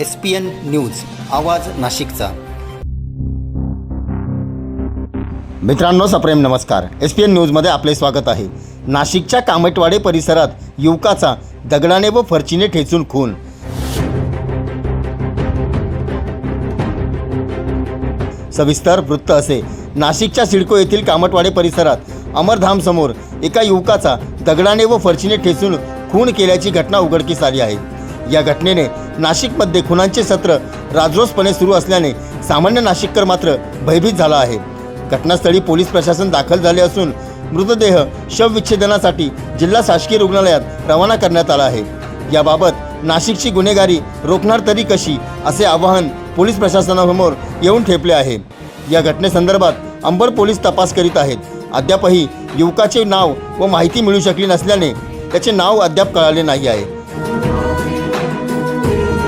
S P N news आवाज नाशिकचा. मित्रांनो सप्रेम नमस्कार. एस पी एन न्यूजमध्ये आपले स्वागत आहे. नाशिकच्या कामटवाडे परिसरात युवकाचा दगडाने व फरचीने ठेचून खून. सविस्तर वृत्त असे. नाशिकच्या सिडको येथील कामटवाडे परिसरात अमरधामसमोर एका युवकाचा दगडाने व फरचीने ठेचून खून केल्याची घटना उघडकीस आली आहे. या घटनेने नाशिकमध्ये खुनांचे सत्र राजरोसपणे सुरू असल्याने सामान्य नाशिककर मात्र भयभीत झाला आहे. घटनास्थळी पोलीस प्रशासन दाखल झाले असून मृतदेह शवविच्छेदनासाठी जिल्हा शासकीय रुग्णालयात रवाना करण्यात आला आहे. याबाबत नाशिकची गुन्हेगारी रोखणार तरी कशी असे आवाहन पोलीस प्रशासनासमोर येऊन ठेपले आहे. या घटनेसंदर्भात अंबर पोलीस तपास करीत आहेत. अद्यापही युवकाचे नाव व माहिती मिळू शकली नसल्याने त्याचे नाव अद्याप कळाले नाही आहे.